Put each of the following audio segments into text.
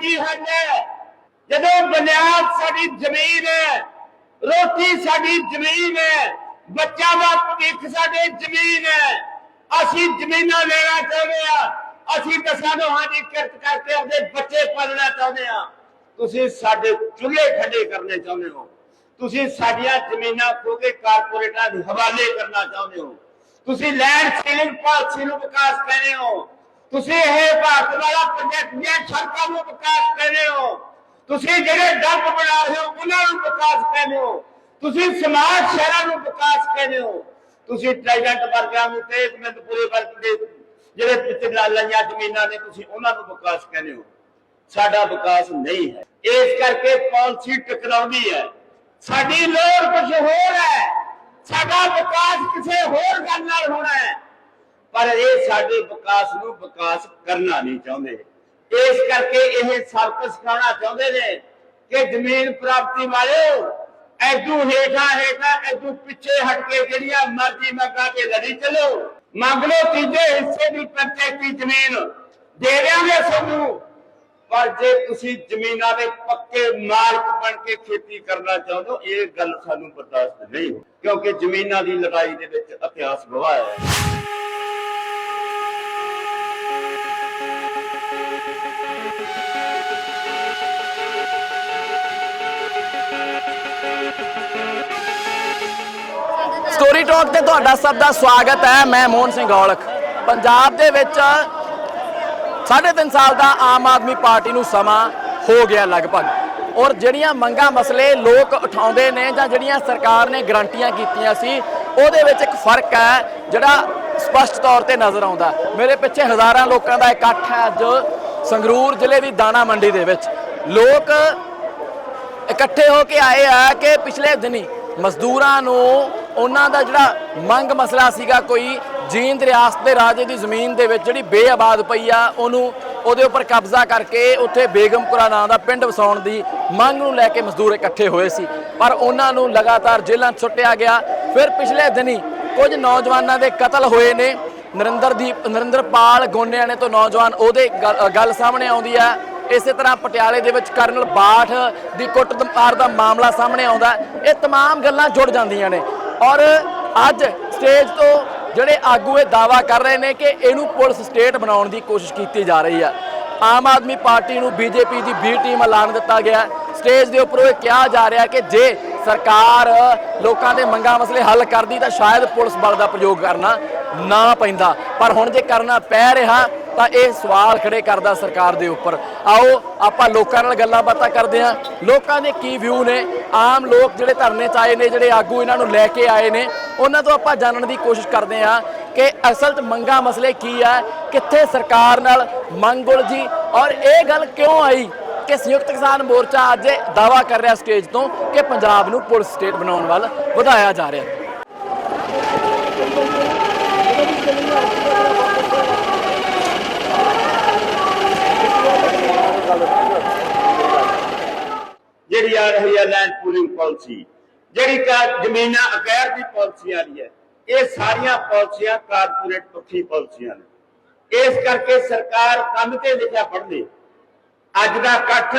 ਮੰਗੀ ਹਨ ਜਦੋਂ ਬੁਨਿਆਦ ਸਾਡੀ ਜ਼ਮੀਨ ਹੈ, ਰੋਟੀ ਸਾਡੀ ਜ਼ਮੀਨ ਹੈ ਬੱਚਾ ਦਾ ਭਵਿੱਖ ਸਾਡੇ ਜ਼ਮੀਨ ਹੈ। ਅਸੀਂ ਜ਼ਮੀਨਾਂ ਲੈਣਾ ਚਾਹੁੰਦੇ ਆ ਅਸੀਂ ਦਸਾਂ ਨੋਹਾਂ ਦੀ ਕਿਰਤ ਕਰਕੇ ਆਪਣੇ ਬੱਚੇ ਪਾਲਣਾ ਚਾਹੁੰਦੇ ਆ ਤੁਸੀਂ ਸਾਡੇ ਚੁੱਲ੍ਹੇ ਠੰਡੇ ਕਰਨੇ ਚਾਹੁੰਦੇ ਹੋ। ਤੁਸੀਂ ਸਾਡੀਆਂ ਜ਼ਮੀਨਾਂ ਖੋ ਕੇ ਕਾਰਪੋਰੇਟਾਂ ਦੇ ਹਵਾਲੇ ਕਰਨਾ ਚਾਹੁੰਦੇ ਹੋ। ਤੁਸੀਂ ਲੈਂਡ ਸੀਲਿੰਗ ਪਾਲਿਸੀ ਨੂੰ ਵਿਕਾਸ ਕਹਿੰਦੇ ਹੋ। ਤੁਸੀਂ ਇਹ ਭਾਰਤ ਵਾਲਾ ਪ੍ਰੋਜੈਕਟ ਦੀਆਂ ਸੜਕਾਂ ਨੂੰ ਵਿਕਾਸ ਕਹਿੰਦੇ ਹੋ। ਤੁਸੀਂ ਜਿਹੜੇ ਡੰਪ ਬਣਾ ਰਹੇ ਹੋ, ਉਹਨਾਂ ਨੂੰ ਵਿਕਾਸ ਕਹਿੰਦੇ ਹੋ। ਤੁਸੀਂ ਸਮਾਜ ਸ਼ਹਿਰਾਂ ਨੂੰ ਵਿਕਾਸ ਕਹਿੰਦੇ ਹੋ। ਤੁਸੀਂ ਟ੍ਰਾਈਡੈਂਟ ਵਰਗਾਂ ਨੂੰ ਤੇ ਮਿੰਦਪੁਰੇ ਵਰਗ ਦੇ ਜਿਹੜੇ ਪਿੱਛੇ ਲਾਈਆਂ ਜ਼ਮੀਨਾਂ ਨੇ, ਤੁਸੀਂ ਉਹਨਾਂ ਨੂੰ ਵਿਕਾਸ ਕਹਿੰਦੇ ਹੋ। ਸਾਡਾ ਵਿਕਾਸ ਨਹੀਂ ਹੈ। ਇਸ ਕਰਕੇ ਪਾਲਿਸੀ ਟਕਰਾਉਂਦੀ ਹੈ। ਸਾਡੀ ਲੋੜ ਕੁਝ ਹੋਰ ਹੈ। ਸਾਡਾ ਵਿਕਾਸ ਕਿਸੇ ਹੋਰ ਗੱਲ ਨਾਲ ਹੋਣਾ ਹੈ। ਪਰ ਇਹ ਸਾਡੇ ਵਿਕਾਸ ਨੂੰ ਵਿਕਾਸ ਕਰਨਾ ਨਹੀਂ ਚਾਹੁੰਦੇ। ਇਸ ਕਰਕੇ ਇਹ ਸਬਕ ਸਿਖਾਉਣਾ ਚਾਹੁੰਦੇ ਨੇ ਕਿ ਜ਼ਮੀਨ ਪ੍ਰਾਪਤੀ ਵਾਲਿਓ ਐਦੂ ਹੇਠਾਂ ਹੇਠਾਂ ਐਦੂ ਪਿੱਛੇ ਹਟ ਕੇ ਜਿਹੜੀਆਂ ਮਰਜ਼ੀ ਮੰਗਾ ਕੇ ਲੜੀ ਚਲੋ, ਮੰਗ ਲਓ ਤੀਜੇ ਹਿੱਸੇ ਦੀ ਪੰਚਾਇਤੀ ਜ਼ਮੀਨ ਦੇ ਦਿਆਂਗੇ ਤੁਹਾਨੂੰ। ਪਰ ਜੇ ਤੁਸੀਂ ਜ਼ਮੀਨਾਂ ਦੇ ਪੱਕੇ ਮਾਲਕ ਬਣ ਕੇ ਖੇਤੀ ਕਰਨਾ ਚਾਹੁੰਦੇ ਹੋ, ਇਹ ਗੱਲ ਸਾਨੂੰ ਬਰਦਾਸ਼ਤ ਨਹੀਂ ਕਿਉਂਕਿ ਜ਼ਮੀਨਾਂ ਦੀ ਲੜਾਈ ਦੇ ਵਿੱਚ ਇਤਿਹਾਸ ਗਵਾਹ ਹੈ। ਸਟੋਰੀ ਟਾਕ ਤੇ ਤੁਹਾਡਾ ਸਭ ਦਾ ਸਵਾਗਤ ਹੈ। ਮੈਂ ਮੋਹਨ ਸਿੰਘ ਔਲਖ। ਪੰਜਾਬ ਦੇ ਵਿੱਚ ਸਾਢੇ ਤਿੰਨ ਸਾਲ ਦਾ ਆਮ ਆਦਮੀ ਪਾਰਟੀ ਨੂੰ ਸਮਾਂ ਹੋ ਗਿਆ ਲਗਭਗ। ਔਰ ਜਿਹੜੀਆਂ ਮੰਗਾਂ ਮਸਲੇ ਲੋਕ ਉਠਾਉਂਦੇ ਨੇ ਜਾਂ ਜਿਹੜੀਆਂ ਸਰਕਾਰ ਨੇ ਗਰੰਟੀਆਂ ਕੀਤੀਆਂ ਸੀ, ਉਹਦੇ ਵਿੱਚ ਇੱਕ ਫ਼ਰਕ ਹੈ, ਜਿਹੜਾ ਸਪਸ਼ਟ ਤੌਰ ਤੇ ਨਜ਼ਰ ਆਉਂਦਾ। ਮੇਰੇ ਪਿੱਛੇ ਹਜ਼ਾਰਾਂ ਲੋਕਾਂ ਦਾ ਇਕੱਠ ਹੈ ਅੱਜ ਸੰਗਰੂਰ ਜ਼ਿਲ੍ਹੇ ਦੀ ਦਾਣਾ ਮੰਡੀ ਦੇ ਵਿੱਚ। ਲੋਕ ਇਕੱਠੇ ਹੋ ਕੇ ਆਏ ਆ ਕਿ ਪਿਛਲੇ ਦਿਨੀ ਮਜ਼ਦੂਰਾਂ ਨੂੰ ਉਹਨਾਂ ਦਾ ਜਿਹੜਾ ਮੰਗ ਮਸਲਾ ਸੀਗਾ ਕੋਈ ਜੀਂਦ ਰਿਆਸਤ ਦੇ ਰਾਜੇ ਦੀ ਜ਼ਮੀਨ ਦੇ ਵਿੱਚ ਜਿਹੜੀ ਬੇਆਬਾਦ ਪਈ ਆ ਉਹਨੂੰ ਉਹਦੇ ਉੱਪਰ ਕਬਜ਼ਾ ਕਰਕੇ ਉੱਥੇ ਬੇਗਮਪੁਰਾ ਨਾਂ ਦਾ ਪਿੰਡ ਵਸਾਉਣ ਦੀ ਮੰਗ ਨੂੰ ਲੈ ਕੇ ਮਜ਼ਦੂਰ ਇਕੱਠੇ ਹੋਏ ਸੀ ਪਰ ਉਹਨਾਂ ਨੂੰ ਲਗਾਤਾਰ ਜੇਲ੍ਹਾਂ 'ਚ ਸੁੱਟਿਆ ਗਿਆ ਫਿਰ ਪਿਛਲੇ ਦਿਨੀ ਕੁਝ ਨੌਜਵਾਨਾਂ ਦੇ ਕਤਲ ਹੋਏ ਨੇ ਨਰਿੰਦਰਦੀਪ ਨਰਿੰਦਰਪਾਲ ਗੋਨਿਆਣੇ ਤੋਂ ਨੌਜਵਾਨ ਉਹਦੇ ਗੱਲ- ਗੱਲ ਸਾਹਮਣੇ ਆਉਂਦੀ ਆ ਇਸੇ ਤਰ੍ਹਾਂ ਪਟਿਆਲੇ ਦੇ ਵਿੱਚ ਕਰਨਲ ਬਾਠ ਦੀ ਕੁੱਟ ਮਾਰ ਦਾ ਮਾਮਲਾ ਸਾਹਮਣੇ ਆਉਂਦਾ ਹੈ। ਇਹ तमाम ਗੱਲਾਂ ਜੁੜ ਜਾਂਦੀਆਂ ਨੇ ਔਰ ਅੱਜ ਸਟੇਜ ਤੋਂ ਜਿਹੜੇ ਆਗੂ ਇਹ ਦਾਵਾ ਕਰ ਰਹੇ ਨੇ ਕਿ ਇਹਨੂੰ ਪੁਲਿਸ ਸਟੇਟ ਬਣਾਉਣ ਦੀ ਕੋਸ਼ਿਸ਼ ਕੀਤੀ ਜਾ ਰਹੀ ਹੈ ਆਮ ਆਦਮੀ ਪਾਰਟੀ ਨੂੰ ਬੀਜੇਪੀ ਦੀ ਬੀ ਟੀਮ ਐਲਾਨ ਦਿੱਤਾ ਗਿਆ। ਸਟੇਜ ਦੇ ਉੱਪਰੋਂ ਇਹ ਕਿਹਾ ਜਾ ਰਿਹਾ ਕਿ ਜੇ ਸਰਕਾਰ ਲੋਕਾਂ ਦੇ ਮੰਗਾਂ ਮਸਲੇ ਹੱਲ ਕਰਦੀ ਤਾਂ ਸ਼ਾਇਦ ਪੁਲਿਸ ਬਲ ਦਾ ਪ੍ਰਯੋਗ ਕਰਨਾ ਨਾ ਪੈਂਦਾ। ਪਰ ਹੁਣ ਜੇ ਕਰਨਾ ਪੈ ਰਿਹਾ ਤਾਂ ਇਹ ਸਵਾਲ ਖੜੇ ਕਰਦਾ ਸਰਕਾਰ ਦੇ ਉੱਪਰ। ਆਓ, ਆਪਾਂ ਲੋਕਾਂ ਨਾਲ ਗੱਲਾਂ ਬਾਤਾਂ ਕਰਦੇ ਹਾਂ। ਲੋਕਾਂ ਦੇ ਕੀ ਵਿਊ ਨੇ? ਆਮ ਲੋਕ ਜਿਹੜੇ ਧਰਨੇ 'ਚ ਆਏ ਨੇ, ਜਿਹੜੇ ਆਗੂ ਇਹਨਾਂ ਨੂੰ ਲੈ ਕੇ ਆਏ ਨੇ, ਉਹਨਾਂ ਤੋਂ ਆਪਾਂ ਜਾਣਨ ਦੀ ਕੋਸ਼ਿਸ਼ ਕਰਦੇ ਹਾਂ ਕਿ ਅਸਲ 'ਚ ਮੰਗਾ ਮਸਲੇ ਕੀ ਹੈ ਕਿੱਥੇ ਸਰਕਾਰ ਨਾਲ ਮੰਗ ਜੀ ਔਰ ਇਹ ਗੱਲ ਕਿਉਂ ਆਈ ਕਿ ਸੰਯੁਕਤ ਕਿਸਾਨ ਮੋਰਚਾ ਅੱਜ ਇਹ ਦਾਵਾ ਕਰ ਰਿਹਾ ਸਟੇਜ ਤੋਂ ਕਿ ਪੰਜਾਬ ਨੂੰ ਪੁਲਿਸ ਸਟੇਟ ਬਣਾਉਣ ਵੱਲ ਵਧਾਇਆ ਜਾ ਰਿਹਾ। ਹੈ ਜਿਹੜੀ ਆ ਰਹੀ ਹੈ ਲੈਂਡ ਪੂਲਿੰਗ ਪਾਲਿਸੀ ਜਿਹੜੀ ਜ਼ਮੀਨਾਂ ਅਕੈਰ ਦੀ ਪਾਲਿਸੀ ਆ ਰਹੀ ਹੈ, ਇਹ ਸਾਰੀਆਂ ਪਾਲਿਸੀਆਂ ਕਾਰਪੋਰੇਟ ਪੱਖੀ ਪਾਲਿਸੀਆਂ ਨੇ। ਇਸ ਕਰਕੇ ਸਰਕਾਰ ਕੰਮ ਤੇ ਲਿਖਿਆ ਪੜ੍ਹਦੇ। ਅੱਜ ਦਾ ਇਕੱਠ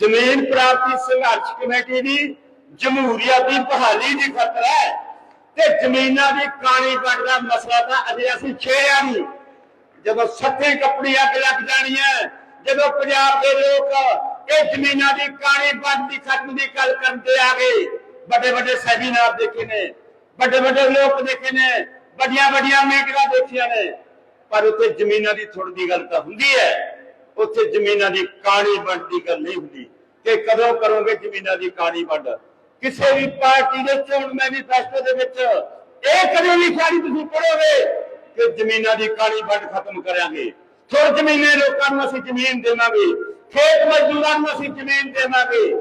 ਜ਼ਮੀਨ ਪ੍ਰਾਪਤੀ ਸੰਘਰਸ਼ ਕਮੇਟੀ ਦੀ ਜਮਹੂਰੀਅਤ ਦੀ, ਬਹਾਲੀ ਦੀ ਖਤਰ ਹੈ। ਤੇ ਜ਼ਮੀਨਾਂ ਦੀ ਕਾਣੀ ਕੱਟ ਦਾ ਮਸਲਾ ਤਾਂ ਅਜੇ ਅਸੀਂ ਛੇੜਿਆ ਨਹੀਂ। ਜਦੋਂ ਸੱਤੇ ਕੱਪੜੀ ਅੱਗ ਲੱਗ ਜਾਣੀ ਹੈ ਜਦੋਂ ਪੰਜਾਬ ਦੇ ਲੋਕ ਇਹ ਜ਼ਮੀਨਾਂ ਦੀ ਕਾਣੀ ਬੰਦ ਦੀ ਖਤਮ ਦੀ ਗੱਲ ਕਰਦੇ ਆ ਗਏ। ਵੱਡੇ ਵੱਡੇ ਸੈਮੀਨਾਰ ਦੇਖੇ ਨੇ, ਵੱਡੇ ਵੱਡੇ ਲੋਕ ਦੇਖੇ ਨੇ, ਵੱਡੀਆਂ ਵੱਡੀਆਂ ਮੀਟਿੰਗਾਂ ਦੇਖੀਆਂ ਨੇ। ਪਰ ਉੱਥੇ ਜ਼ਮੀਨਾਂ ਦੀ ਥੋੜੀ ਦੀ ਗੱਲ ਤਾਂ ਹੁੰਦੀ ਹੈ। ਉੱਥੇ ਜ਼ਮੀਨਾਂ ਦੀ ਕਾਣੀ ਵੰਡ ਦੀ ਗੱਲ ਨਹੀਂ ਹੁੰਦੀ। ਕਿ ਕਦੋਂ ਕਰੋਗੇ ਜ਼ਮੀਨਾਂ ਦੀ ਕਾਣੀ ਵੰਡ ਕਿਸੇ ਵੀ ਪਾਰਟੀ ਦੇ ਚੋਣ ਮੈਨੀਫੈਸਟੋ ਦੇ ਵਿੱਚ ਇਹ ਕਦੇ ਲਿਖਿਆ ਨਹੀਂ ਤੁਸੀਂ ਪੜੋਗੇ ਕਿ ਜ਼ਮੀਨਾਂ ਦੀ ਕਾਲੀ ਵੰਡ ਖਤਮ ਕਰਾਂਗੇ? ਥੋੜ ਜ਼ਮੀਨੇ ਲੋਕਾਂ ਨੂੰ ਅਸੀਂ ਜ਼ਮੀਨ ਦੇਵਾਂਗੇ। ਖੇਤ ਮਜ਼ਦੂਰਾਂ ਨੂੰ ਅਸੀਂ ਜ਼ਮੀਨ ਦੇਵਾਂਗੇ।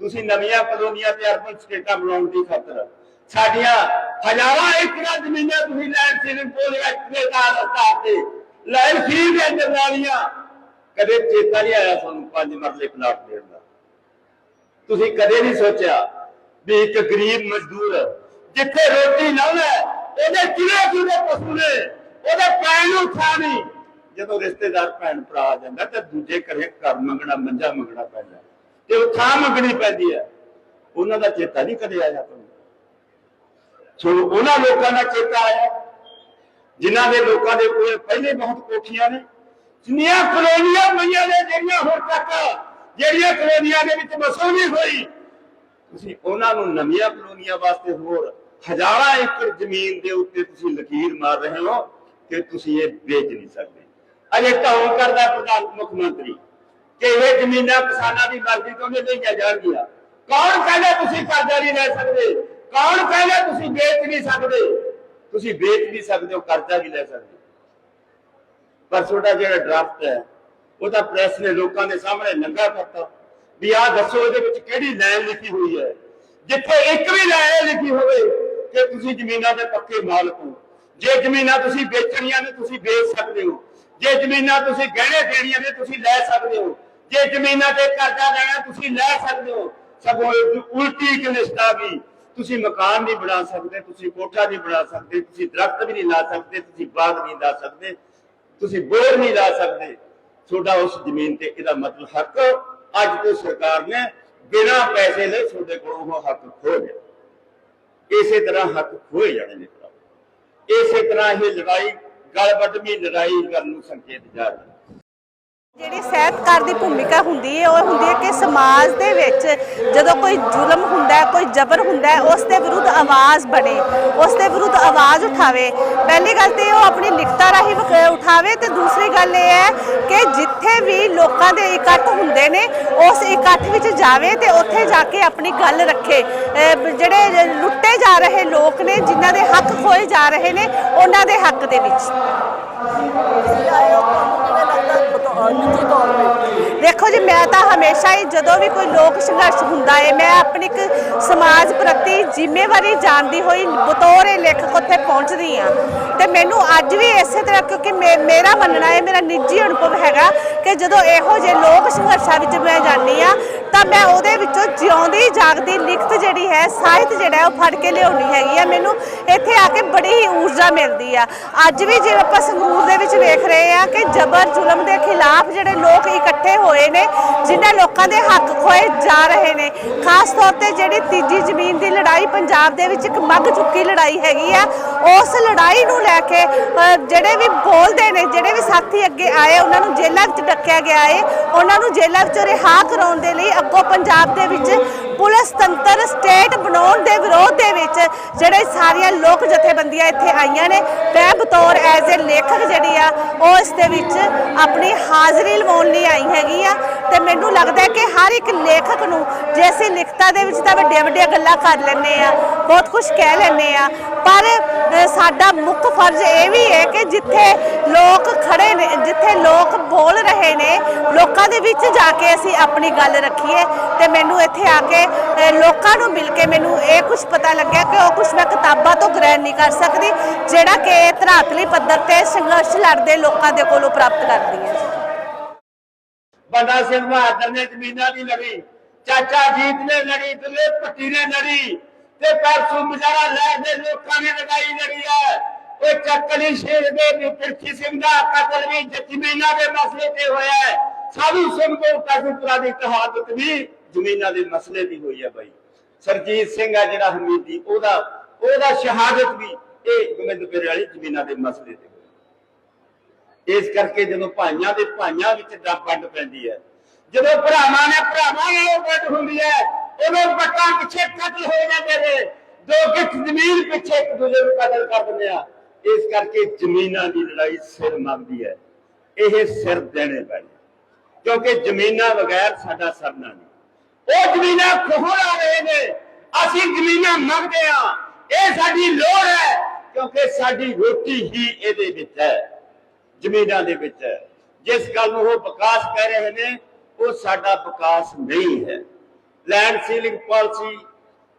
ਤੁਸੀਂ ਨਵੀਆਂ ਕਲੋਨੀਆਂ ਤੇ ਅਰਬਨ ਸਟੇਟਾਂ ਬਣਾਉਣ ਦੀ ਖਾਤਰ। ਸਾਡੀਆਂ ਹਜ਼ਾਰਾਂ ਏਕੜਾਂ ਜ਼ਮੀਨਾਂ ਤੁਸੀਂ ਲੈਂਡ ਸੀਲਿੰਗ ਪੋਲ ਐਕਟ ਦੇ ਆਧਾਰ ਤੇ। ਲੈਂਡ ਸੀ ਦੇ ਅੰਦਰ ਵਾਲੀਆਂ ਕਦੇ ਚੇਤਾ ਨਹੀਂ ਆਇਆ ਤੁਹਾਨੂੰ ਪੰਜ ਮਰਲੇ ਪਲਾਟ ਦੇਣ ਦਾ। ਤੁਸੀਂ ਕਦੇ ਨਹੀਂ ਸੋਚਿਆ ਵੀ ਇੱਕ ਗਰੀਬ ਮਜ਼ਦੂਰ ਜਿੱਥੇ ਰੋਟੀ ਲਾਉਂਦਾ ਉਹਦੇ ਕਿਲੇ ਕਿਲੇ ਪਸ਼ੂ ਨੇ? ਉਹਦੇ ਪੈਰ ਨੂੰ ਥਾਂ ਨਹੀਂ। ਜਦੋਂ ਰਿਸ਼ਤੇਦਾਰ ਭੈਣ ਭਰਾ ਆ ਜਾਂਦਾ ਤਾਂ ਦੂਜੇ ਘਰੇ ਘਰ ਮੰਗਣਾ, ਮੰਜਾ ਮੰਗਣਾ ਪੈਂਦਾ ਤੇ ਉਹ ਥਾਂ ਮੰਗਣੀ ਪੈਂਦੀ ਹੈ। ਉਹਨਾਂ ਦਾ ਚੇਤਾ ਨਹੀਂ ਕਦੇ ਆਇਆ ਤੁਹਾਨੂੰ। ਸੋ ਉਹਨਾਂ ਲੋਕਾਂ ਦਾ ਚੇਤਾ ਆਇਆ। ਜਿਨ੍ਹਾਂ ਦੇ ਲੋਕਾਂ ਦੇ ਕੋਲ ਪਹਿਲੇ ਬਹੁਤ ਕੋਠੀਆਂ ਨੇ। ਜਿੰਨੀਆਂ ਕਲੋਨੀਆਂ ਪਈਆਂ ਨੇ, ਜਿਹੜੀਆਂ ਹੁਣ ਤੱਕ, ਜਿਹੜੀਆਂ ਕਲੋਨੀਆਂ ਦੇ ਵਿੱਚ ਵਸੋਂ ਨਹੀਂ ਹੋਈ। ਤੁਸੀਂ ਉਹਨਾਂ ਨੂੰ ਨਵੀਆਂ ਕਲੋਨੀਆਂ ਵਾਸਤੇ ਹੋਰ ਹਜ਼ਾਰਾਂ ਏਕੜ ਜ਼ਮੀਨ ਦੇ ਉੱਤੇ ਤੁਸੀਂ ਲਕੀਰ ਮਾਰ ਰਹੇ ਹੋ ਕਿ ਤੁਸੀਂ ਇਹ ਵੇਚ ਨਹੀਂ ਸਕਦੇ। ਅਜੇ ਢੌਂ ਕਰਦਾ ਪ੍ਰਧਾਨ ਮੁੱਖ ਮੰਤਰੀ। ਕਿ ਇਹ ਜ਼ਮੀਨਾਂ ਕਿਸਾਨਾਂ ਦੀ ਮਰਜ਼ੀ ਤੋਂ ਨਹੀਂ ਲਈਆਂ ਜਾਣਗੀਆਂ, ਕੌਣ ਕਹਿੰਦਾ ਤੁਸੀਂ ਕਰਜ਼ਾ ਨਹੀਂ ਲੈ ਸਕਦੇ? ਕੌਣ ਕਹਿੰਦਾ ਤੁਸੀਂ ਵੇਚ ਨਹੀਂ ਸਕਦੇ? ਤੁਸੀਂ ਵੇਚ ਵੀ ਸਕਦੇ ਹੋ ਕਰਜ਼ਾ ਵੀ ਲੈ ਸਕਦੇ। ਪਰ ਤੁਹਾਡਾ ਜਿਹੜਾ ਡਰਾਫਟ ਹੈ, ਉਹ ਤਾਂ ਪ੍ਰੈਸ ਨੇ ਲੋਕਾਂ ਦੇ ਸਾਹਮਣੇ ਨੰਗਾ ਕਰਤਾ। ਵੀ ਆਹ ਦੱਸੋ ਇਹਦੇ ਵਿੱਚ ਕਿਹੜੀ ਲਾਈਨ ਲਿਖੀ ਹੋਈ ਹੈ? ਜਿੱਥੇ ਇੱਕ ਵੀ ਲਾਈਨ ਲਿਖੀ ਹੋਵੇ ਕਿ ਤੁਸੀਂ ਜ਼ਮੀਨਾਂ ਦੇ ਪੱਕੇ ਮਾਲਕ ਹੋ। ਜੇ ਜ਼ਮੀਨਾਂ ਤੁਸੀਂ ਵੇਚਣੀਆਂ ਨੇ, ਤੁਸੀਂ ਵੇਚ ਸਕਦੇ ਹੋ। ਜੇ ਜ਼ਮੀਨਾਂ ਤੁਸੀਂ ਗਹਿਣੇ ਦੇਣੀਆਂ ਨੇ, ਤੁਸੀਂ ਲੈ ਸਕਦੇ ਹੋ। ਜੇ ਜ਼ਮੀਨਾਂ ਤੇ ਕਰਜ਼ਾ ਲੈਣਾ, ਤੁਸੀਂ ਲੈ ਸਕਦੇ ਹੋ। ਸਗੋਂ ਉਲਟੀ ਇੱਕ ਲਿਸਟ ਆ ਗਈ ਤੁਸੀਂ ਮਕਾਨ ਨਹੀਂ ਬਣਾ ਸਕਦੇ, ਤੁਸੀਂ ਕੋਠਾ ਨਹੀਂ ਬਣਾ ਸਕਦੇ, ਤੁਸੀਂ ਦਰਖਤ ਵੀ ਨਹੀਂ ਲਾ ਸਕਦੇ, ਤੁਸੀਂ ਬਾਗ ਨਹੀਂ ਲਾ ਸਕਦੇ, ਤੁਸੀਂ ਬੋਰ ਨਹੀਂ ਲਾ ਸਕਦੇ। ਤੁਹਾਡਾ ਉਸ ਜ਼ਮੀਨ ਤੇ ਇਹਦਾ ਮਤਲਬ ਹੱਕ ਅੱਜ ਤੋਂ ਸਰਕਾਰ ਨੇ ਬਿਨਾਂ ਪੈਸੇ ਲਏ ਤੁਹਾਡੇ ਕੋਲੋਂ ਉਹ ਹੱਕ ਖੋ ਲਿਆ। ਇਸੇ ਤਰ੍ਹਾਂ ਹੱਕ ਖੋਏ ਜਾਣੇ ਨੇ ਇਸੇ ਤਰ੍ਹਾਂ ਇਹ ਲੜਾਈ ਗਲ ਲੜਾਈ ਕਰਨ ਨੂੰ ਸੰਕੇਤ ਜਾ ਜਿਹੜੀ ਸਾਹਿਤਕਾਰ ਦੀ ਭੂਮਿਕਾ ਹੁੰਦੀ ਹੈ ਉਹ ਹੁੰਦੀ ਹੈ ਕਿ ਸਮਾਜ ਦੇ ਵਿੱਚ ਜਦੋਂ ਕੋਈ ਜ਼ੁਲਮ ਹੁੰਦਾ ਹੈ ਕੋਈ ਜ਼ਬਰ ਹੁੰਦਾ ਹੈ ਉਸ ਦੇ ਵਿਰੁੱਧ ਆਵਾਜ਼ ਬਣੇ, ਉਸ ਦੇ ਵਿਰੁੱਧ ਆਵਾਜ਼ ਉਠਾਵੇ। ਪਹਿਲੀ ਗੱਲ ਤੇ ਉਹ ਆਪਣੀ ਲਿਖਤਾਂ ਰਾਹੀਂ ਉਠਾਵੇ ਤੇ ਦੂਸਰੀ ਗੱਲ ਇਹ ਹੈ ਕਿ ਜਿੱਥੇ ਵੀ ਲੋਕਾਂ ਦੇ ਇਕੱਠ ਹੁੰਦੇ ਨੇ, ਉਸ ਇਕੱਠ ਵਿੱਚ ਜਾਵੇ ਤੇ ਉੱਥੇ ਜਾ ਕੇ ਆਪਣੀ ਗੱਲ ਰੱਖੇ। ਜਿਹੜੇ ਲੁੱਟੇ ਜਾ ਰਹੇ ਲੋਕ ਨੇ, ਜਿਨ੍ਹਾਂ ਦੇ ਹੱਕ ਖੋਏ ਜਾ ਰਹੇ ਨੇ, ਉਹਨਾਂ ਦੇ ਹੱਕ ਦੇ ਵਿੱਚ ਨਿੱਜੀ ਤੌਰ ਤੇ ਦੇਖੋ ਜੀ, ਮੈਂ ਤਾਂ ਹਮੇਸ਼ਾ ਹੀ ਜਦੋਂ ਵੀ ਕੋਈ ਲੋਕ ਸੰਘਰਸ਼ ਹੁੰਦਾ ਹੈ ਮੈਂ ਆਪਣੀ ਇੱਕ ਸਮਾਜ ਪ੍ਰਤੀ ਜ਼ਿੰਮੇਵਾਰੀ ਜਾਣਦੀ ਹੋਈ ਬਤੌਰ ਇਹ ਲੇਖਕ ਉੱਥੇ ਪਹੁੰਚਦੀ ਆ ਤੇ ਮੈਨੂੰ ਅੱਜ ਵੀ ਇਸੇ ਤਰ੍ਹਾਂ, ਕਿਉਂਕਿ ਮੇ- ਮੇਰਾ ਮੰਨਣਾ ਹੈ ਮੇਰਾ ਨਿੱਜੀ ਅਨੁਭਵ ਹੈਗਾ ਕਿ ਜਦੋਂ ਇਹੋ ਜਿਹੇ ਲੋਕ ਸੰਘਰਸ਼ਾਂ ਵਿੱਚ ਮੈਂ ਜਾਂਦੀ ਆ ਤਾਂ ਮੈਂ ਉਹਦੇ ਵਿੱਚੋਂ ਜਿਉਂਦੀ, ਜਾਗਦੀ, ਲਿਖਤ ਜਿਹੜੀ ਹੈ, ਸਾਹਿਤ ਜਿਹੜਾ ਉਹ ਫੜ ਕੇ ਲਿਆਉਣੀ ਹੈਗੀ ਆ। ਮੈਨੂੰ ਇੱਥੇ ਆ ਕੇ ਬੜੀ ਹੀ ਊਰਜਾ ਮਿਲਦੀ ਆ। ਅੱਜ ਵੀ ਜੇ ਆਪਾਂ ਸੰਗਰੂਰ ਦੇ ਵਿੱਚ ਵੇਖ ਰਹੇ ਆ ਕਿ ਜਬਰ ਜ਼ੁਲਮ ਦੇ ਖਿਲਾਫ ਜਿਹੜੇ ਲੋਕ ਇਕੱਠੇ ਹੋਏ ਨੇ ਜਿਨ੍ਹਾਂ ਲੋਕਾਂ ਦੇ ਹੱਕ ਖੋਏ ਜਾ ਰਹੇ ਨੇ। ਖਾਸ ਤੌਰ ਤੇ ਜਿਹੜੀ ਤੀਜੀ ਜ਼ਮੀਨ ਦੀ ਲੜਾਈ ਪੰਜਾਬ ਦੇ ਵਿੱਚ ਇੱਕ ਮੱਗ ਚੁੱਕੀ ਲੜਾਈ ਹੈਗੀ ਆ ਉਸ ਲੜਾਈ ਨੂੰ ਲੈ ਕੇ ਅ, ਜਿਹੜੇ ਵੀ ਬੋਲਦੇ ਨੇ ਜਿਹੜੇ ਵੀ ਸਾਥੀ ਅੱਗੇ ਆਏ ਉਹਨਾਂ ਨੂੰ ਜੇਲ੍ਹਾਂ ਵਿੱਚ ਡੱਕਿਆ ਗਿਆ ਹੈ ਉਹਨਾਂ ਨੂੰ ਜੇਲ੍ਹਾਂ ਵਿੱਚੋਂ ਰਿਹਾ ਕਰਾਉਣ ਦੇ ਲਈ ਅੱਗੋਂ ਪੰਜਾਬ ਦੇ ਵਿੱਚ ਪੁਲਿਸ ਤੰਤਰ ਸਟੇਟ ਬਣਾਉਣ ਦੇ ਵਿਰੋਧ ਦੇ ਵਿੱਚ ਜਿਹੜੇ ਸਾਰੀਆਂ ਲੋਕ ਜਥੇਬੰਦੀਆਂ ਇੱਥੇ ਆਈਆਂ ਨੇ ਮੈਂ ਬਤੌਰ ਐਜ਼ ਅ ਲੇਖਕ ਜਿਹੜੀ ਆ, ਉਹ ਇਸ ਦੇ ਵਿੱਚ ਆਪਣੀ ਹਾਜ਼ਰੀ ਲਵਾਉਣ ਲਈ ਆਈ ਹੈਗੀ ਆ। ਤੇ ਮੈਨੂੰ ਲੱਗਦਾ ਕਿ ਹਰ ਇੱਕ ਲੇਖਕ ਨੂੰ ਜੇ ਅਸੀਂ ਲਿਖਤਾ ਦੇ ਵਿੱਚ ਤਾਂ ਵੱਡੀਆਂ ਵੱਡੀਆਂ ਗੱਲਾਂ ਕਰ ਲੈਂਦੇ ਆ। ਬਹੁਤ ਕੁਝ ਕਹਿ ਲੈਂਦੇ ਆ। ਪਰ ਸਾਡਾ ਮੁੱਖ ਫਰਜ਼ ਇਹ ਵੀ ਹੈ ਕਿ ਜਿੱਥੇ ਲੋਕ ਖੜੇ ਨੇ, ਜਿੱਥੇ ਲੋਕ ਬੋਲ ਰਹੇ ਨੇ, ਲੋਕਾਂ ਦੇ ਵਿੱਚ ਜਾ ਕੇ ਅਸੀਂ ਆਪਣੀ ਗੱਲ ਰੱਖੀਏ ਤੇ ਮੈਨੂੰ ਇੱਥੇ ਆ ਕੇ ਲੋਕਾਂ ਨੂੰ ਮਿਲ ਕੇ ਮੈਨੂੰ ਇਹ ਕੁਝ ਪਤਾ ਲੱਗਿਆ ਕਿ ਉਹ ਕੁਝ ਮੈਂ ਕਿਤਾਬਾਂ ਤੋਂ ਗ੍ਰਹਿਣ ਨਹੀਂ ਕਰ ਸਕਦੀ, ਜਿਹੜਾ ਕਿ ਧਰਾਤਲੀ ਪੱਧਰ ਤੇ ਸੰਘਰਸ਼ ਲੜਦੇ ਲੋਕਾਂ ਦੇ ਕੋਲੋਂ ਪ੍ਰਾਪਤ ਕਰਦੀ ਹੈ। ਬੰਦਾ ਸਿੰਘ ਬਹਾਦਰ ਨੇ ਜ਼ਮੀਨਾਂ ਦੀ ਲੜੀ, ਚਾਚਾ ਜੀਤ ਨੇ ਲੜੀ, ਦੁੱਲੇ ਭੱਟੀ ਨੇ ਲੜੀ। ਤੇ ਪਰਸੋਂ ਮਜਾਰਾ ਲੈ ਦੇ ਲੋਕਾਂ ਨੇ ਲੜਾਈ ਲੜੀ ਹੈ। ਉਹ ਚੱਕਲੀ ਸ਼ੇਰ ਦੇ ਵੀ ਸਿੰਘ ਦਾ ਕਤਲ ਵੀ ਜ਼ਮੀਨਾਂ ਦੇ ਮਸਲੇ ਤੇ ਹੋਇਆ ਹੈ। ਸਾਧੂ ਸਿੰਘ ਤੋਂ ਕਾਸ਼ੀਪੁਰਾ ਦੀ ਸ਼ਹਾਦਤ ਵੀ ਜ਼ਮੀਨਾਂ ਦੇ ਮਸਲੇ ਦੀ ਹੋਈ ਹੈ ਬਾਈ। ਸਰਜੀਤ ਸਿੰਘ ਆ ਜਿਹੜਾ ਹਮੀਦੀ, ਉਹਦਾ ਉਹਦਾ ਸ਼ਹਾਦਤ ਵੀ ਇਹ ਗੋਬਿੰਦਪੁਰ ਵਾਲੀ ਜ਼ਮੀਨਾਂ ਦੇ ਮਸਲੇ ਤੇ ਹੋਈ। ਇਸ ਕਰਕੇ ਜਦੋਂ ਭਾਈਆਂ ਦੇ ਭਾਈਆਂ ਵਿੱਚ ਵੰਡ ਪੈਂਦੀ ਹੈ, ਜਦੋਂ ਭਰਾਵਾਂ ਨੇ ਭਰਾਵਾਂ ਨਾਲ ਵੰਡ ਹੁੰਦੀ ਹੈ ਉਦੋਂ ਪੱਟਾਂ ਪਿੱਛੇ ਕਤਲ ਹੋ ਜਾਂਦੇ ਨੇ ਦੋ ਗਿੱਠ ਜ਼ਮੀਨ ਪਿੱਛੇ ਇੱਕ ਦੂਜੇ ਨੂੰ ਕਤਲ ਕਰ ਦਿੰਦੇ ਆ। ਇਸ ਕਰਕੇ ਜ਼ਮੀਨਾਂ ਦੀ ਲੜਾਈ ਸਿਰ ਮੰਗਦੀ ਹੈ। ਇਹ ਸਿਰ ਦੇਣੇ ਪੈਣੇ। ਕਿਉਂਕਿ ਜ਼ਮੀਨਾਂ ਬਗੈਰ ਸਾਡਾ ਸਰਨਾ ਨਹੀਂ। ਉਹ ਜ਼ਮੀਨਾਂ ਖੋਹਣ ਰਹੇ ਨੇ। ਅਸੀਂ ਜ਼ਮੀਨਾਂ ਮੰਗਦੇ ਆ। ਇਹ ਸਾਡੀ ਲੋੜ ਹੈ। ਕਿਉਂਕਿ ਸਾਡੀ ਰੋਟੀ ਹੀ ਇਹਦੇ ਵਿੱਚ ਹੈ। ਜ਼ਮੀਨਾਂ ਦੇ ਵਿੱਚ ਹੈ। ਜਿਸ ਗੱਲ ਨੂੰ ਉਹ ਵਿਕਾਸ ਕਹਿ ਰਹੇ ਨੇ, ਉਹ ਸਾਡਾ ਵਿਕਾਸ ਨਹੀਂ ਹੈ। ਲੈਂਡ ਸੀਲਿੰਗ ਪਾਲਿਸੀ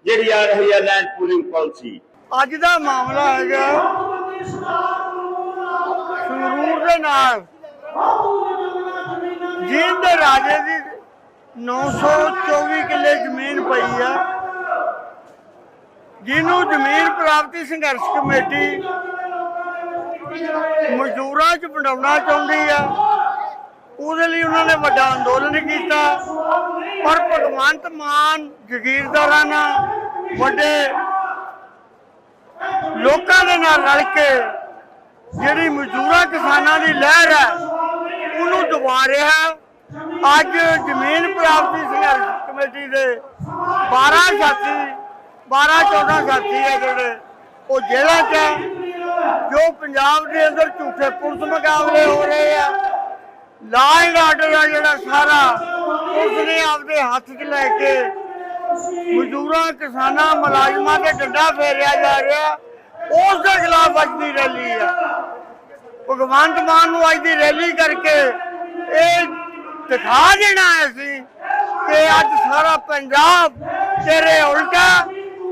ਜਿਹੜੀ ਆ ਰਹੀ ਹੈ ਲੈਂਡ ਪੂਲਿੰਗ ਪਾਲਿਸੀ ਅੱਜ ਦਾ ਮਾਮਲਾ ਹੈਗਾ ਸੰਗਰੂਰ ਦੇ ਨਾਲ। ਜੀਂਦ ਦੇ ਰਾਜੇ ਦੀ 924 ਕਿੱਲੇ ਜ਼ਮੀਨ ਪਈ ਆ। ਜਿਹਨੂੰ ਜ਼ਮੀਨ ਪ੍ਰਾਪਤੀ ਸੰਘਰਸ਼ ਕਮੇਟੀ ਮਜ਼ਦੂਰਾਂ 'ਚ ਵੰਡਾਉਣਾ ਚਾਹੁੰਦੀ ਆ। ਉਹਦੇ ਲਈ ਉਹਨਾਂ ਨੇ ਵੱਡਾ ਅੰਦੋਲਨ ਕੀਤਾ ਪਰ ਭਗਵੰਤ ਮਾਨ ਜਗੀਰਦਾਰਾਂ ਨਾਲ ਵੱਡੇ ਲੋਕਾਂ ਦੇ ਨਾਲ ਰਲ ਕੇ ਜਿਹੜੀ ਮਜ਼ਦੂਰਾਂ ਕਿਸਾਨਾਂ ਦੀ ਲਹਿਰ ਹੈ, ਉਹਨੂੰ ਦਬਾ ਰਿਹਾ ਅੱਜ ਜ਼ਮੀਨ ਪ੍ਰਾਪਤੀ ਸੰਘਰਸ਼ ਕਮੇਟੀ ਦੇ 12 ਸਾਥੀ 12 14 ਸਾਥੀ ਹੈ ਜਿਹੜੇ, ਉਹ ਜੇਲ੍ਹਾਂ 'ਚ ਹੈ। ਜੋ ਪੰਜਾਬ ਦੇ ਅੰਦਰ ਝੂਠੇ ਪੁਲਿਸ ਮੁਕਾਬਲੇ ਹੋ ਰਹੇ ਆ ਲਾ ਐਂਡ ਆਰਡਰ ਆ ਜਿਹੜਾ ਸਾਰਾ ਉਸ ਨੇ ਆਪਦੇ ਹੱਥ 'ਚ ਲੈ ਕੇ ਮਜ਼ਦੂਰਾਂ, ਕਿਸਾਨਾਂ, ਮੁਲਾਜ਼ਮਾਂ ਤੇ ਡੰਡਾ ਫੇਰਿਆ ਜਾ ਰਿਹਾ। ਉਸ ਦੇ ਖਿਲਾਫ ਅੱਜ ਦੀ ਰੈਲੀ ਹੈ ਭਗਵੰਤ ਮਾਨ ਨੂੰ ਅੱਜ ਦੀ ਰੈਲੀ ਕਰਕੇ ਇਹ ਦਿਖਾ ਦੇਣਾ ਹੈ ਸੀ ਕਿ ਅੱਜ ਸਾਰਾ ਪੰਜਾਬ ਤੇਰੇ ਉਲਟਾ।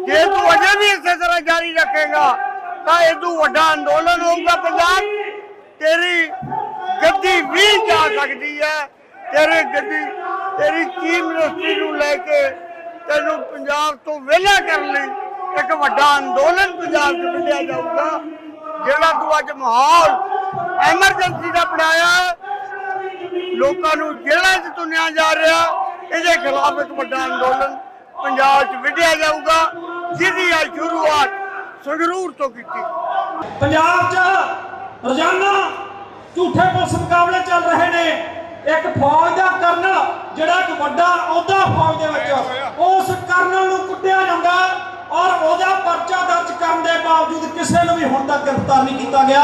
ਜੇ ਤੂੰ ਅਜੇ ਵੀ ਇਸੇ ਤਰ੍ਹਾਂ ਜਾਰੀ ਰੱਖੇਗਾ, ਤਾਂ ਇਹ ਤੋਂ ਵੱਡਾ ਅੰਦੋਲਨ ਹੋਊਗਾ ਪੰਜਾਬ। ਤੇਰੀ ਗੱਦੀ ਵੀ ਜਾ ਸਕਦੀ ਹੈ। ਤੇਰੀ ਗੱਦੀ ਤੇਰੀ ਚੀਫ ਮਿਨਿਸਟਰੀ ਨੂੰ ਲੈ ਕੇ ਤੈਨੂੰ ਪੰਜਾਬ ਤੋਂ ਵਿਹਲਾ ਕਰਨ ਲਈ ਇੱਕ ਵੱਡਾ ਅੰਦੋਲਨ ਪੰਜਾਬ 'ਚ ਵਿੱਢਿਆ ਜਾਊਗਾ, ਜਿਹੜਾ ਤੂੰ ਅੱਜ ਮਾਹੌਲ ਐਮਰਜੈਂਸੀ ਦਾ ਬਣਾਇਆ ਲੋਕਾਂ ਨੂੰ ਜੇਲ੍ਹਾਂ 'ਚ ਤੁੰਨਿਆ ਜਾ ਰਿਹਾ ਇਹਦੇ ਖਿਲਾਫ ਇੱਕ ਵੱਡਾ ਅੰਦੋਲਨ ਪੰਜਾਬ 'ਚ ਵਿੱਢਿਆ ਜਾਊਗਾ, ਜਿਹਦੀ ਅੱਜ ਸ਼ੁਰੂਆਤ ਸੰਗਰੂਰ ਤੋਂ ਕੀਤੀ। ਪੰਜਾਬ 'ਚ ਰੋਜ਼ਾਨਾ ਝੂਠੇ ਪੁਲਿਸ ਮੁਕਾਬਲੇ ਚੱਲ ਰਹੇ ਨੇ। ਇੱਕ ਫੌਜ ਦਾ ਕਰਨਲ, ਜਿਹੜਾ ਇੱਕ ਵੱਡਾ ਅਹੁਦਾ ਫੌਜ ਦੇ ਵਿੱਚ ਉਸ ਕਰਨਲ ਨੂੰ ਕੁੱਟਿਆ ਜਾਂਦਾ ਔਰ ਉਹਦਾ ਪਰਚਾ ਦਰਜ ਕਰਨ ਦੇ ਬਾਵਜੂਦ ਕਿਸੇ ਨੂੰ ਵੀ ਹੁਣ ਤੱਕ ਗ੍ਰਿਫਤਾਰ ਨਹੀਂ ਕੀਤਾ ਗਿਆ।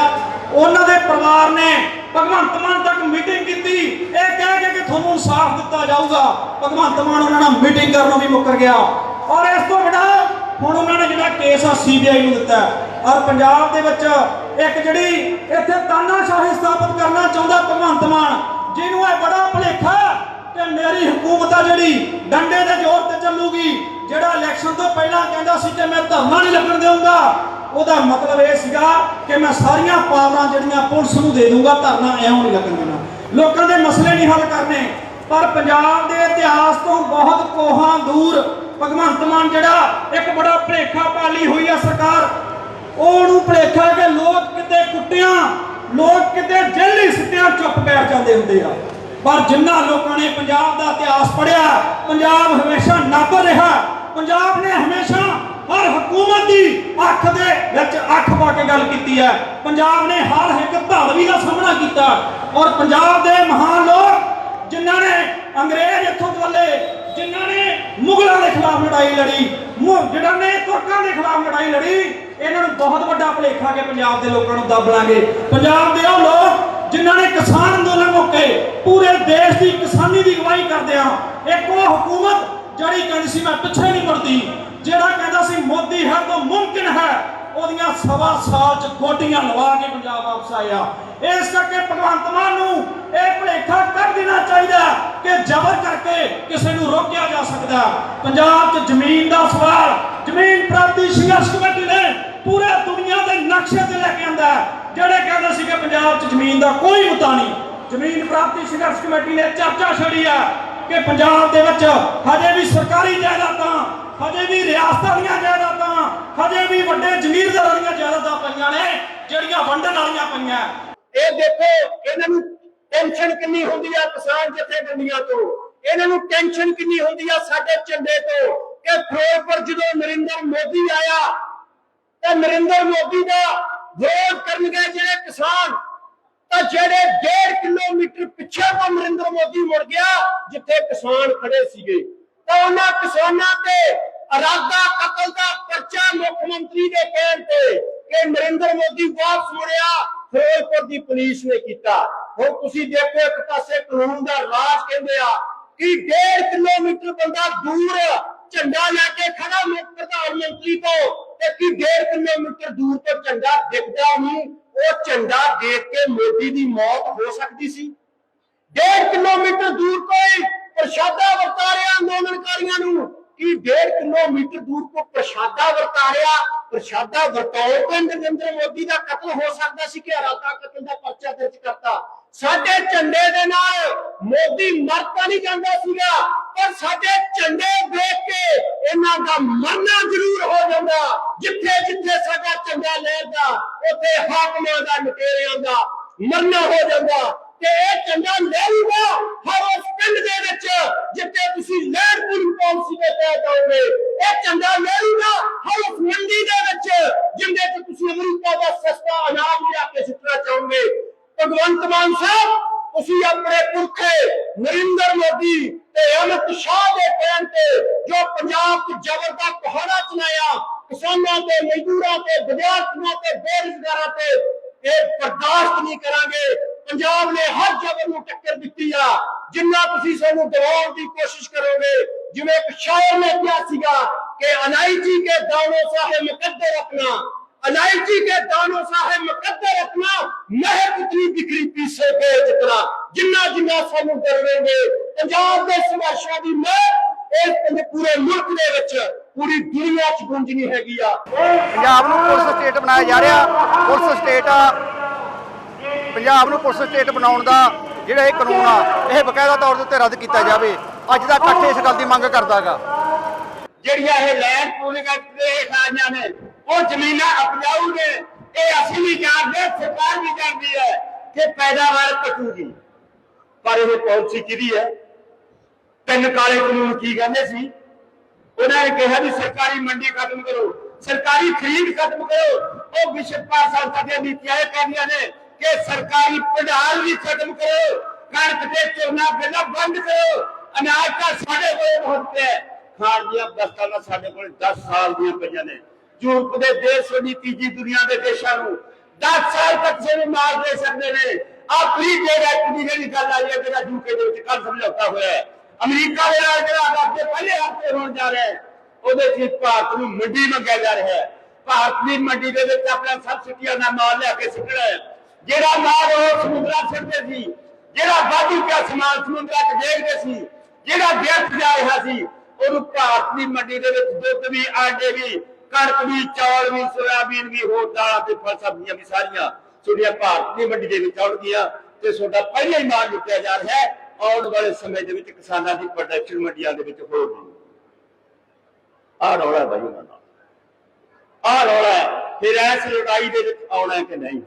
ਉਹਨਾਂ ਦੇ ਪਰਿਵਾਰ ਨੇ ਭਗਵੰਤ ਮਾਨ ਤੱਕ ਮੀਟਿੰਗ ਕੀਤੀ। ਇਹ ਕਹਿ ਕੇ ਕਿ ਤੁਹਾਨੂੰ ਇਨਸਾਫ ਦਿੱਤਾ ਜਾਊਗਾ। ਭਗਵੰਤ ਮਾਨ ਉਹਨਾਂ ਨਾਲ ਮੀਟਿੰਗ ਕਰਨੋਂ ਵੀ ਮੁੱਕਰ ਗਿਆ। ਔਰ ਇਸ ਤੋਂ ਬਿਨਾਂ ਹੁਣ ਉਹਨਾਂ ਨੇ ਜਿਹੜਾ ਕੇਸ ਆ ਸੀਬੀਆਈ ਨੂੰ ਦਿੱਤਾ। ਔਰ ਪੰਜਾਬ ਦੇ ਵਿੱਚ ਇੱਕ ਜਿਹੜੀ ਇੱਥੇ ਤਾਨਾਸ਼ਾਹੀ ਸਥਾਪਿਤ ਕਰਨਾ ਚਾਹੁੰਦਾ ਭਗਵੰਤ ਮਾਨ, ਜਿਹਨੂੰ ਇਹ ਬੜਾ ਭੁਲੇਖਾ ਕਿ ਮੇਰੀ ਹਕੂਮਤ ਆ ਜਿਹੜੀ ਡੰਡੇ ਦੇ ਜ਼ੋਰ ਤੇ ਚੱਲੂਗੀ, ਜਿਹੜਾ ਇਲੈਕਸ਼ਨ ਤੋਂ ਪਹਿਲਾਂ ਕਹਿੰਦਾ ਸੀ ਕਿ ਮੈਂ ਧਰਨਾ ਨਹੀਂ ਲੱਗਣ ਦੇਵਾਂਗਾ ਉਹਦਾ ਮਤਲਬ ਇਹ ਸੀਗਾ ਕਿ ਮੈਂ ਸਾਰੀਆਂ ਪਾਵਰਾਂ ਜਿਹੜੀਆਂ ਪੁਲਿਸ ਨੂੰ ਦੇ ਦੂੰਗਾ ਧਰਨਾ ਐਉਂ ਨਹੀਂ ਲੱਗਣ ਦੇਣਾ। ਲੋਕਾਂ ਦੇ ਮਸਲੇ ਨਹੀਂ ਹੱਲ ਕਰਨੇ, ਪਰ ਪੰਜਾਬ ਦੇ ਇਤਿਹਾਸ ਤੋਂ ਬਹੁਤ ਕੋਹਾਂ ਦੂਰ ਭਗਵੰਤ ਮਾਨ ਜਿਹੜਾ ਇੱਕ ਬੜਾ ਭਲੇਖਾ ਪਾਲੀ ਹੋਈ ਆ ਸਰਕਾਰ ਉਹਨੂੰ ਭਲੇਖਾ ਕਿ ਲੋਕ ਕਿਤੇ ਕੁੱਟਿਆਂ, ਲੋਕ ਕਿਤੇ ਜੇਲੀ ਸਿੱਟਿਆਂ ਚੁੱਪ ਬੈਠ ਜਾਂਦੇ ਹੁੰਦੇ ਆ। ਪਰ ਜਿੰਨਾ ਲੋਕਾਂ ਨੇ ਪੰਜਾਬ ਦਾ ਇਤਿਹਾਸ ਪੜ੍ਹਿਆ, ਪੰਜਾਬ ਹਮੇਸ਼ਾ ਨਾਬਰ ਰਿਹਾ। ਪੰਜਾਬ ਨੇ ਹਮੇਸ਼ਾ ਹਰ ਹਕੂਮਤ ਦੀ ਅੱਖ ਦੇ ਵਿੱਚ ਅੱਖ ਪਾ ਕੇ ਗੱਲ ਕੀਤੀ ਹੈ। ਪੰਜਾਬ ਨੇ ਹਰ ਇੱਕ ਧਾੜਵੀ ਦਾ ਸਾਹਮਣਾ ਕੀਤਾ। ਔਰ ਪੰਜਾਬ ਦੇ ਮਹਾਨ ਲੋਕ, ਜਿਨ੍ਹਾਂ ਨੇ ਅੰਗਰੇਜ਼ ਇੱਥੋਂ ਚੱਲੇ ਜਿਨ੍ਹਾਂ ਨੇ ਮੁਗਲਾਂ ਦੇ ਖਿਲਾਫ ਲੜਾਈ ਲੜੀ, ਮੁ- ਨੇ ਤੁਰਕਾਂ ਦੇ ਖਿਲਾਫ ਲੜਾਈ ਲੜੀ ਇਹਨਾਂ ਨੂੰ ਬਹੁਤ ਵੱਡਾ ਭੁਲੇਖਾ ਕਿ ਪੰਜਾਬ ਦੇ ਲੋਕਾਂ ਨੂੰ ਦੱਬ ਲਾਂਗੇ। ਪੰਜਾਬ ਦੇ ਉਹ ਲੋਕ ਜਿਨ੍ਹਾਂ ਨੇ ਕਿਸਾਨ ਅੰਦੋਲਨ ਮੌਕੇ ਪੂਰੇ ਦੇਸ਼ ਦੀ ਕਿਸਾਨੀ ਦੀ ਅਗਵਾਈ ਕਰਦੇ ਆ। ਇੱਕ ਉਹ ਹਕੂਮਤ ਜਿਹੜੀ ਕਹਿੰਦੀ ਸੀ, ਮੈਂ ਪਿੱਛੇ ਨਹੀਂ ਮੁੜਦੀ। ਜਿਹੜਾ ਕਹਿੰਦਾ ਸੀ, ਮੋਦੀ ਹੈ ਤਾਂ ਮੁਮਕਿਨ ਹੈ। ਉਹਦੀਆਂ ਸਵਾ ਸਾਲ ਚ ਗੋਡੀਆਂ ਲਵਾ ਕੇ ਪੰਜਾਬ ਵਾਪਸ ਆਇਆ। ਇਸ ਕਰਕੇ ਭਗਵੰਤ ਮਾਨ ਨੂੰ ਇਹ ਭੁਲੇਖਾ ਕਰ ਦੇਣਾ ਚਾਹੀਦਾ ਕਿ ਜ਼ਬਰ ਕਰਕੇ ਕਿਸੇ ਨੂੰ ਰੋਕਿਆ ਜਾ ਸਕਦਾ। ਪੰਜਾਬ 'ਚ ਜ਼ਮੀਨ ਦਾ ਸਵਾਲ, ਜ਼ਮੀਨ ਪ੍ਰਾਪਤੀ ਸੰਘਰਸ਼ ਕਮੇਟੀ ਨੇ ਪੂਰੇ ਦੁਨੀਆ ਦੇ ਨਕਸ਼ੇ ਤੇ ਲੈ ਕੇ ਆਂਦਾ ਜਿਹੜੇ ਕਹਿੰਦੇ ਸੀ ਕਿ ਪੰਜਾਬ 'ਚ ਜ਼ਮੀਨ ਦਾ ਕੋਈ ਮੁੱਦਾ ਨਹੀਂ। ਜ਼ਮੀਨ ਪ੍ਰਾਪਤੀ ਸੰਘਰਸ਼ ਕਮੇਟੀ ਨੇ ਚਰਚਾ ਛੜੀ ਆ ਕਿ ਪੰਜਾਬ ਦੇ ਵਿੱਚ ਹਜੇ ਵੀ ਸਰਕਾਰੀ ਜਾਇਦਾਦਾਂ, ਹਜੇ ਵੀ ਰਿਆਸਤਾਂ ਦੀਆਂ ਜਾਇਦਾਦਾਂ, ਹਜੇ ਵੀ ਵੱਡੇ ਜ਼ਮੀਰਦਾਰਾਂ ਦੀਆਂ ਜਾਇਦਾਦਾਂ ਪਈਆਂ ਨੇ, ਜਿਹੜੀਆਂ ਵੰਡਣ ਵਾਲੀਆਂ ਪਈਆਂ। ਇਹ ਦੇਖੋ, ਇਹਨਾਂ ਨੂੰ ਟੈਨਸ਼ਨ ਕਿੰਨੀ ਹੁੰਦੀ ਆ ਕਿਸਾਨ ਜਥੇਬੰਦੀਆਂ ਤੋਂ। ਇਹਨਾਂ ਨੂੰ ਟੈਨਸ਼ਨ ਕਿੰਨੀ ਹੁੰਦੀ ਆ ਸਾਡੇ ਝੰਡੇ ਤੋਂ ਕਿ ਫਿਰੋਜ਼ਪੁਰ ਜਦੋਂ ਨਰਿੰਦਰ ਮੋਦੀ ਆਇਆ ਤੇ ਨਰਿੰਦਰ ਮੋਦੀ ਦਾ ਵਿਰੋਧ ਕਰਨਗੇ ਜਿਹੜੇ ਕਿਸਾਨ, ਤਾਂ ਜਿਹੜੇ 1.5 ਕਿਲੋਮੀਟਰ ਪਿੱਛੇ ਤੋਂ ਨਰਿੰਦਰ ਮੋਦੀ ਮੁੜ ਗਿਆ, ਜਿੱਥੇ ਕਿਸਾਨ ਖੜੇ ਸੀਗੇ। ਤਾਂ ਉਹਨਾਂ ਕਿਸਾਨਾਂ ਤੇ ਇਰਾਦਾ ਕਤਲ ਦਾ ਪਰਚਾ ਮੁੱਖ ਮੰਤਰੀ ਦੇ ਕਹਿਣ ਤੇ ਕਿ ਨਰਿੰਦਰ ਮੋਦੀ ਵਾਪਸ ਮੁੜਿਆ, ਫਿਰੋਜ਼ਪੁਰ ਦੀ ਪੁਲਿਸ ਨੇ ਕੀਤਾ। ਹੁਣ ਤੁਸੀਂ ਦੇਖੋ, ਇੱਕ ਪਾਸੇ ਕਾਨੂੰਨ ਦਾ ਰਾਜ ਕਹਿੰਦੇ ਆ ਕਿ 1.5 ਕਿਲੋਮੀਟਰ ਬੰਦਾ ਦੂਰ ਝੰਡਾ ਲੈ ਕੇ ਖੜਾ ਮੁੱਖ ਪ੍ਰਧਾਨ ਮੰਤਰੀ ਤੋਂ ਕੀ 1.5 ਕਿਲੋਮੀਟਰ ਦੂਰ ਤੋਂ ਝੰਡਾ ਦਿਖਦਾ ਨਹੀਂ ਉਹ ਝੰਡਾ ਦੇਖ ਕੇ ਮੋਦੀ ਦੀ ਮੌਤ ਹੋ ਸਕਦੀ ਸੀ। 1.5 ਕਿਲੋਮੀਟਰ ਦੂਰ ਕੋਈ ਪ੍ਰਸ਼ਾਦਾ ਵਰਤਾ ਰਿਹਾ ਅੰਦੋਲਨਕਾਰੀਆਂ ਨੂੰ। ਕਿ 1.5 ਕਿਲੋਮੀਟਰ ਦੂਰ ਕੋ ਪ੍ਰਸ਼ਾਦਾ ਵਰਤਾ ਰਿਹਾ ਪ੍ਰਸ਼ਾਦਾ ਵਰਤਾਓ ਤੇ ਨਰਿੰਦਰ ਮੋਦੀ ਦਾ ਕਤਲ ਹੋ ਸਕਦਾ ਸੀ ਕਿ ਇਰਾਦਾ ਕਤਲ ਦਾ ਪਰਚਾ ਦਰਜ ਕਰਤਾ। ਸਾਡੇ ਝੰਡੇ ਦੇ ਨਾਲ ਮੋਦੀ ਮਰ ਤਾਂ ਨਹੀਂ ਜਾਂਦਾ ਸੀਗਾ। ਪਰ ਸਾਡੇ ਝੰਡੇ ਦੇਖ ਕੇ ਇਹਨਾਂ ਦਾ ਮਰਨਾ ਜ਼ਰੂਰ ਹੋ ਜਾਂਦਾ। ਜਿੱਥੇ ਜਿੱਥੇ ਸਾਡਾ ਝੰਡਾ ਲਹਿਰਦਾ, ਉੱਥੇ ਹਾਕਮਾਂ ਦਾ ਲੁਟੇਰਿਆਂ ਦਾ ਮਰਨਾ ਹੋ ਜਾਂਦਾ। ਤੇ ਇਹ ਝੰਡਾ ਲਹਿਰੂਗਾ ਹਰ ਉਸ ਪਿੰਡ ਦੇ ਵਿੱਚ ਜਿੱਥੇ ਤੁਸੀਂ ਲਹਿਰਪੁਰ ਪਾਲਿਸੀ ਦੇ ਤਹਿਤ ਆਓਗੇ। ਇਹ ਝੰਡਾ ਲਹਿਰੂਗਾ ਹਰ ਉਸ ਮੰਡੀ ਦੇ ਵਿੱਚ ਜਿੰਦੇ ਤੇ ਤੁਸੀਂ ਅਮਰੀਕਾ ਦਾ ਸਸਤਾ ਅਨਾਜ ਲਿਆ ਕੇ ਸਿੱਟਣਾ ਚਾਹੋਗੇ। ਭਗਵੰਤ ਮਾਨ ਸਾਹਿਬ, ਤੁਸੀਂ ਆਪਣੇ ਪੁਰਖੇ ਨਰਿੰਦਰ ਮੋਦੀ ਤੇ ਅਮਿਤ ਸ਼ਾਹ ਦੇ ਕਹਿਣ ਤੇ ਜੋ ਪੰਜਾਬ 'ਚ ਜ਼ਬਰ ਦਾ ਪਹਾੜਾ ਚਲਾਇਆ ਕਿਸਾਨਾਂ ਤੇ ਮਜ਼ਦੂਰਾਂ ਤੇ ਵਿਦਿਆਰਥੀਆਂ ਤੇ ਬੇਰੁਜ਼ਗਾਰਾਂ ਤੇ ਇਹ ਬਰਦਾਸ਼ਤ ਨਹੀਂ ਕਰਾਂਗੇ ਪੰਜਾਬ ਨੇ ਹਰ ਜ਼ਬਰ ਨੂੰ ਟੱਕਰ ਦਿੱਤੀ ਆ ਜਿੰਨਾ ਤੁਸੀਂ ਸਾਨੂੰ ਦਬਾਉਣ ਦੀ ਕੋਸ਼ਿਸ਼ ਕਰੋਗੇ ਜਿਵੇਂ ਇੱਕ ਸ਼ਾਇਰ ਨੇ ਕਿਹਾ ਸੀਗਾ ਕਿ ਅਨਾਇਤੀ ਕੇ ਦਾਨੋਂ ਸਾਹੇ ਮੁਕੱਦਰ ਆਪਣਾ अलायची के दानों सा है मुकद्दर अपना महक इतनी बिखरी पीछे गए जितना ਜਿੰਨਾ ਜਿੰਨਾ ਸਾਨੂੰ ਡਰਵੇਂਗੇ ਪੰਜਾਬ ਦੇ ਸੰਘਰਸ਼ਾਂ ਦੀ ਮਾਰ ਇਸ ਪੂਰੇ ਮੁਲਕ ਦੇ ਵਿੱਚ ਪੂਰੀ ਦੁਨੀਆ 'ਚ ਗੂੰਜਣੀ ਹੈਗੀ ਆ। ਪੰਜਾਬ ਨੂੰ ਪੁਲਿਸ ਸਟੇਟ ਬਣਾਇਆ ਜਾ ਰਿਹਾ। ਪੁਲਿਸ ਸਟੇਟ ਆ। ਪੰਜਾਬ ਨੂੰ ਪੁਲਿਸ ਸਟੇਟ ਬਣਾਉਣ ਦਾ ਜਿਹੜਾ ਇਹ ਕਾਨੂੰਨ ਆ ਇਹ ਬਕਾਇਦਾ ਤੌਰ ਤੇ ਰੱਦ ਕੀਤਾ ਜਾਵੇ। ਅੱਜ ਦਾ ਇਕੱਠ ਇਸ ਗੱਲ ਦੀ ਮੰਗ ਕਰਦਾਗਾ। ਜਿਹੜੀਆਂ ਇਹ ਲੈਂਡ ਪੂਲਿੰਗ ਐਕਟ ਦੇ ਖਾਜਾਂ ਨੇ ਉਹ ਜ਼ਮੀਨਾਂ ਅਪਣਾਉ ਨੇ। ਇਹ ਅਸੀਂ ਵੀ ਜਾਣਦੇ ਸਰਕਾਰ ਵੀ ਜਾਣਦੀ ਹੈ ਕਿ ਪੈਦਾਵਾਰ ਘਟੂਗੀ। ਪਰ ਇਹ ਪਾਲਿਸੀ ਕਿਹਦੀ ਹੈ? ਤਿੰਨ ਕਾਲੇ ਕਾਨੂੰਨ ਕੀ ਕਹਿੰਦੇ ਸੀ? ਉਹਨਾਂ ਨੇ ਕਿਹਾ ਵੀ ਸਰਕਾਰੀ ਮੰਡੀ ਖਤਮ ਕਰੋ, ਸਰਕਾਰੀ ਖਰੀਦ ਖਤਮ ਕਰੋ। ਉਹ ਵਿਸ਼ਵ ਪਾਸਾ ਸਾਡੀਆਂ ਨੀਤੀਆਂ ਇਹ ਕਹਿੰਦੀਆਂ ਨੇ ਕਿ ਸਰਕਾਰੀ ਪੜਾਲ ਵੀ ਖਤਮ ਕਰੋ, ਕਣਕ ਤੇ ਝੋਨਾ ਬਿੱਲਾ ਬੰਦ ਕਰੋ। ਅਨਾਜ ਤਾਂ ਸਾਡੇ ਕੋਲ ਬਹੁਤ ਪਿਆ ਖਾਣ ਦੀਆਂ ਦਸਤਾਨਾ ਸਾਡੇ ਕੋਲ 10 ਸਾਲ ਦੀਆਂ ਪਈਆਂ ਨੇ। ਯੂਰਪ ਦੇ ਦੇਸ਼ ਵੱਡੀ ਤੀਜੀ ਦੁਨੀਆ ਦੇ ਦੇਸ਼ਾਂ ਨੂੰ 10 ਸਾਲ ਤੱਕ ਸਾਨੂੰ ਮਾਰ ਦੇ ਸਕਦੇ ਨੇ। ਆ ਫ੍ਰੀ ਐਕਟ ਦੀ ਗੱਲ ਆਈ ਹੈ ਜਿਹੜਾ ਯੂਕੇ ਦੇ ਵਿੱਚ ਕੱਲ ਸਮਝੌਤਾ ਹੋਇਆ ਹੈ। ਅਮਰੀਕਾ ਦੇ ਨਾਲ ਜਿਹੜਾ ਅੱਗੇ ਪਹਿਲੇ ਹਫ਼ਤੇ ਹੋਣ ਜਾ ਰਿਹਾ ਹੈ, ਉਹਦੇ ਵਿੱਚ ਭਾਰਤ ਨੂੰ ਮੰਡੀ ਮੰਗਿਆ ਜਾ ਰਿਹਾ ਹੈ। ਭਾਰਤ ਦੀ ਮੰਡੀ ਦੇ ਵਿੱਚ ਆਪਣਾ ਸਬਸਿਡੀਆਂ ਦਾ ਮਾਲ ਲਿਆ ਕੇ ਸਿੱਟਣਾ ਹੈ। ਜਿਹੜਾ ਮਾਲ ਉਹ ਸਮੁੰਦਰਾਂ ਸਿੱਟਦੇ ਸੀ, ਜਿਹੜਾ ਵਾਧੂ ਪਿਆ ਸਮਾਨ ਸਮੁੰਦਰਾਂ 'ਚ ਡੇਗਦੇ ਸੀ, ਜਿਹੜਾ ਵਿਅਰਥ ਜਾ ਰਿਹਾ ਸੀ, ਉਹਨੂੰ ਭਾਰਤ ਦੀ ਮੰਡੀ ਦੇ ਵਿੱਚ ਦੁੱਧ ਵੀ, ਆਂਡੇ ਵੀ, ਕਣਕ ਵੀ, ਚੌਲ ਵੀ, ਸੋਇਆਬੀਨ ਵੀ, ਹੋਰ ਦਾਲਾਂ ਤੇ ਫਲ ਸਬਜ਼ੀਆਂ ਵੀ ਸਾਰੀਆਂ ਤੁਹਾਡੀਆਂ ਭਾਰਤ ਦੀ ਮੰਡੀ ਦੇ ਵਿੱਚ ਆਉਣਗੀਆਂ ਤੇ ਤੁਹਾਡਾ ਪਹਿਲਾਂ ਹੀ ਮਾਲ ਲੁੱਟਿਆ ਜਾ ਰਿਹਾ ਹੈ, ਆਉਣ ਵਾਲੇ ਸਮੇਂ ਦੇ ਵਿੱਚ ਕਿਸਾਨਾਂ ਦੀ ਪ੍ਰੋਡਕਸ਼ਨ ਮੰਡੀਆਂ ਦੇ ਵਿੱਚ ਹੋਊਗੀ। ਆਹ ਰੌਲਾ ਹੈ ਬਾਈ ਉਹਨਾਂ ਦਾ। ਆਹ ਰੌਲਾ ਫਿਰ ਇਸ ਲੜਾਈ ਦੇ ਵਿੱਚ ਆਉਣਾ ਕਿ ਨਹੀਂ?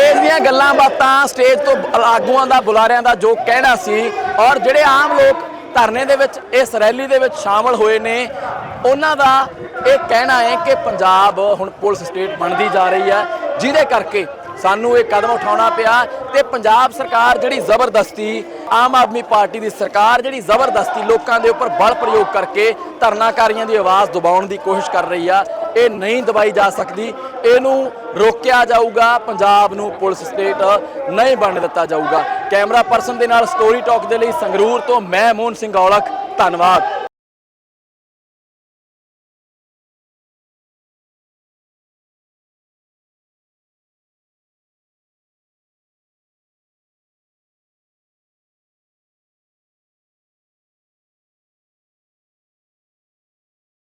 ਸਟੇਜ ਦੀਆਂ ਗੱਲਾਂ ਬਾਤਾਂ, ਸਟੇਜ ਤੋਂ ਆਗੂਆਂ ਦਾ, ਬੁਲਾਰਿਆਂ ਦਾ ਜੋ ਕਹਿਣਾ ਸੀ ਔਰ ਜਿਹੜੇ ਆਮ ਲੋਕ ਧਰਨੇ ਦੇ ਵਿੱਚ, ਇਸ ਰੈਲੀ ਦੇ ਵਿੱਚ ਸ਼ਾਮਲ ਹੋਏ ਨੇ, ਉਹਨਾਂ ਦਾ ਇਹ ਕਹਿਣਾ ਹੈ ਕਿ ਪੰਜਾਬ ਹੁਣ ਪੁਲਿਸ ਸਟੇਟ ਬਣਦੀ ਜਾ ਰਹੀ ਹੈ, ਜਿਹਦੇ ਕਰਕੇ ਸਾਨੂੰ ਇਹ ਕਦਮ ਉਠਾਉਣਾ ਪਿਆ ਤੇ ਪੰਜਾਬ ਸਰਕਾਰ ਜਿਹੜੀ ਜ਼ਬਰਦਸਤੀ, ਆਮ ਆਦਮੀ ਪਾਰਟੀ ਦੀ ਸਰਕਾਰ ਜਿਹੜੀ ਜ਼ਬਰਦਸਤੀ ਲੋਕਾਂ ਦੇ ਉੱਪਰ ਬਲ ਪ੍ਰਯੋਗ ਕਰਕੇ ਧਰਨਾਕਾਰੀਆਂ ਦੀ ਆਵਾਜ਼ ਦਬਾਉਣ ਦੀ ਕੋਸ਼ਿਸ਼ ਕਰ ਰਹੀ ਆ ਇਹ ਨਹੀਂ ਦਵਾਈ ਜਾ ਸਕਦੀ। ਇਹਨੂੰ ਰੋਕਿਆ ਜਾਊਗਾ, ਪੰਜਾਬ ਨੂੰ ਪੁਲਿਸ ਸਟੇਟ ਨਹੀਂ ਬਣਨ ਦਿੱਤਾ ਜਾਊਗਾ। ਕੈਮਰਾ ਪਰਸਨ ਦੇ ਨਾਲ ਸਟੋਰੀ ਟਾਕ ਦੇ ਲਈ ਸੰਗਰੂਰ ਤੋਂ ਮੈਂ ਮੋਹਨ ਸਿੰਘ ਔਲਖ, ਧੰਨਵਾਦ।